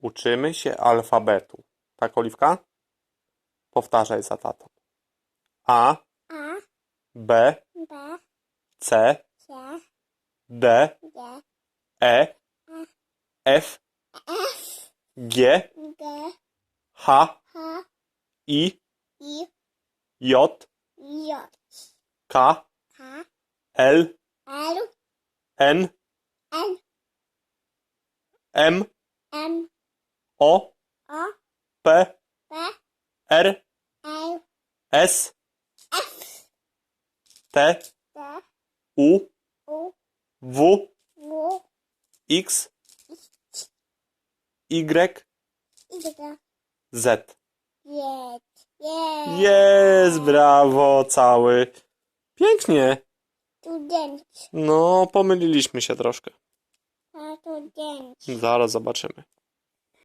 Uczymy się alfabetu. Tak, Oliwka? Powtarzaj za tatą. A, A, B, B, C, C, D, D, E, F, F, G, G, H, H, I, I, J, J, K, K, L, L, N, N, M, M, O, O, P, P, R, L, S, F, T, T, U, U, W, W, X, Y, Y, Z. J, J, Jest, brawo, cały. Pięknie. Student, No, pomyliliśmy się troszkę. student. Zaraz zobaczymy.